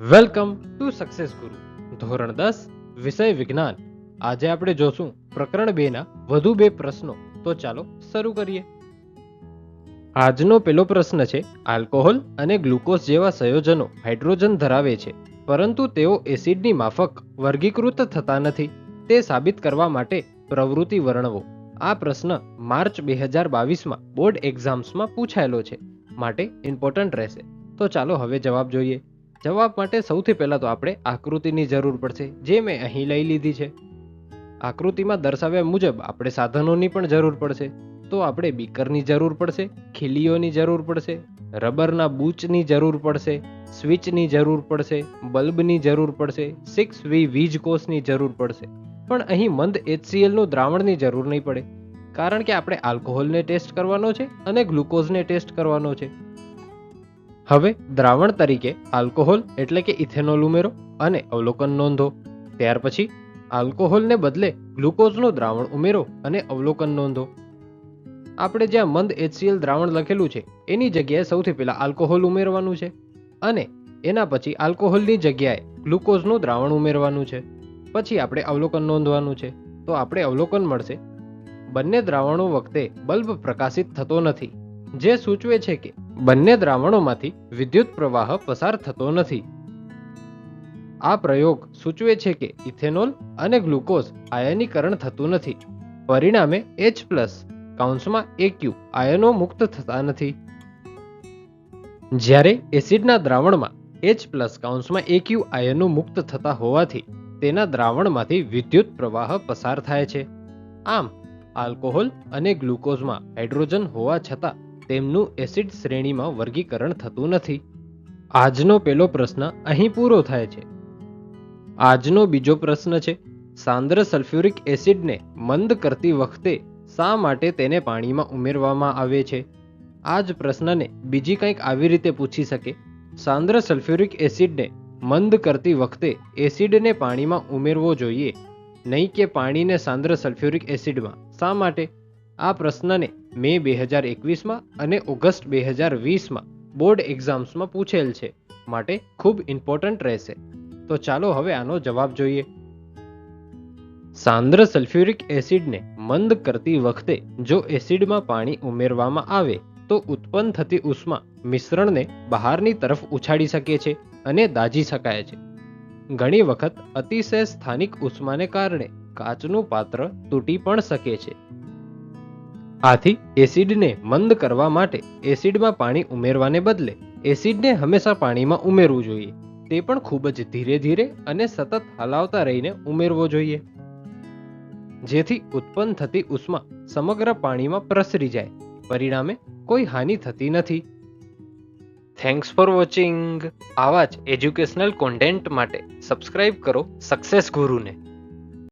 Welcome to success ગુરુ ધોરણ દસ, વિષય વિજ્ઞાન. આજે આપણે જોશું પ્રકરણ બે ના વધુ બે પ્રશ્નો. તો ચાલો શરૂ કરીએ. આજનો પેલો પ્રશ્ન છે, આલ્કોહોલ અને ગ્લુકોઝ જેવા સંયોજનો હાઇડ્રોજન ધરાવે છે, પરંતુ તેઓ એસિડની માફક વર્ગીકૃત થતા નથી. તે સાબિત કરવા માટે પ્રવૃત્તિ વર્ણવો. આ પ્રશ્ન માર્ચ બે હજાર બાવીસમાં બોર્ડ એક્ઝામ્સમાં પૂછાયેલો છે. માટે ઇમ્પોર્ટન્ટ રહેશે. તો ચાલો હવે જવાબ જોઈએ. જવાબ માટે સૌથી પહેલાં તો આપણે આકૃતિની જરૂર પડશે, જે મેં અહીં લઈ લીધી છે. આકૃતિમાં દર્શાવ્યા મુજબ આપણે સાધનોની પણ જરૂર પડશે. તો આપણે બીકરની જરૂર પડશે, ખીલીઓની જરૂર પડશે, રબરના બૂચની જરૂર પડશે, સ્વિચની જરૂર પડશે, બલ્બની જરૂર પડશે સિક્સ વી વીજ કોષની જરૂર પડશે. પણ અહીં મંદ એચસીએલનું દ્રાવણની જરૂર નહીં પડે. કારણ કે આપણે આલ્કોહોલને ટેસ્ટ કરવાનો છે અને ગ્લુકોઝને ટેસ્ટ કરવાનો છે. હવે દ્રાવણ તરીકે આલ્કોહોલ એટલે કે ઇથેનોલ ઉમેરો અને અવલોકન નોંધો. ત્યાર પછી આલ્કોહોલને બદલે ગ્લુકોઝનું દ્રાવણ ઉમેરો અને અવલોકન નોંધો. આપણે જ્યાં મંદ એચસીએલ દ્રાવણ લખેલું છે, એની જગ્યાએ સૌથી પહેલા આલ્કોહોલ ઉમેરવાનું છે અને એના પછી આલ્કોહોલની જગ્યાએ ગ્લુકોઝનું દ્રાવણ ઉમેરવાનું છે. પછી આપણે અવલોકન નોંધવાનું છે. તો આપણે અવલોકન મળશે. બંને દ્રાવણો વખતે બલ્બ પ્રકાશિત થતો નથી. જે સૂચવે છે કે બંને દ્રાવણોમાંથી વિદ્યુત પ્રવાહ પસાર થતો નથી. આ પ્રયોગ સૂચવે છે કે ઇથેનોલ અને ગ્લુકોઝ આયનીકરણ થતું નથી. પરિણામે એચ પ્લસ કાઉન્સમાં એક્યુ આયનો મુક્ત થતા નથી. જ્યારે એસિડના દ્રાવણમાં એચ પ્લસ કાઉન્સમાં એક્યુ આયનો મુક્ત થતા હોવાથી તેના દ્રાવણમાંથી વિદ્યુત પ્રવાહ પસાર થાય છે. આમ, આલ્કોહોલ અને ગ્લુકોઝમાં હાઇડ્રોજન હોવા છતાં તેમનું એસિડ શ્રેણીમાં વર્ગીકરણ થતું નથી. આજનો પહેલો પ્રશ્ન અહીં પૂરો થાય છે. આજનો બીજો પ્રશ્ન છે, સાંદ્ર સલ્ફ્યુરિક એસિડને મંદ કરતી વખતે શા માટે તેને પાણીમાં ઉમેરવામાં આવે છે? આ જ પ્રશ્નને બીજી કંઈક આવી રીતે પૂછી શકે. સાંદ્ર સલ્ફ્યુરિક એસિડને મંદ કરતી વખતે એસિડને પાણીમાં ઉમેરવો જોઈએ. નહીં કે પાણીને સાંદ્ર સલ્ફ્યુરિક એસિડમાં. શા માટે? આ પ્રશ્નને મે બે હજાર એકવીસમાં અને ઓગસ્ટ બે હજાર વીસમાં બોર્ડ એક્ઝામ્સમાં પૂછેલ છે. માટે ખૂબ ઇમ્પોર્ટન્ટ રહેશે. તો ચાલો હવે આનો જવાબ જોઈએ. સાંદ્ર સલ્ફ્યુરિક એસિડને મંદ કરતી વખતે જો એસિડમાં પાણી ઉમેરવામાં આવે, તો ઉત્પન્ન થતી ઉષ્મા મિશ્રણને બહારની તરફ ઉછાળી શકે છે અને દાજી શકાય છે. ઘણી વખત અતિશય સ્થાનિક ઉષ્માને કારણે કાચનું પાત્ર તૂટી પણ શકે છે. આથી એસિડને મંદ કરવા માટે એસિડમાં પાણી ઉમેરવાને બદલે એસિડને હંમેશા પાણીમાં ઉમેરવું જોઈએ. તે પણ ખૂબ જ ધીરે ધીરે અને સતત હલાવતા રહીને ઉમેરવો જોઈએ. જેથી ઉત્પન્ન થતી ઉષ્મા સમગ્ર પાણીમાં પ્રસરી જાય. પરિણામે કોઈ હાનિ થતી નથી. થેન્ક્સ ફોર વોચિંગ આવા જ એજ્યુકેશનલ કોન્ટેન્ટ માટે સબસ્ક્રાઇબ કરો સક્સેસ ગુરુને.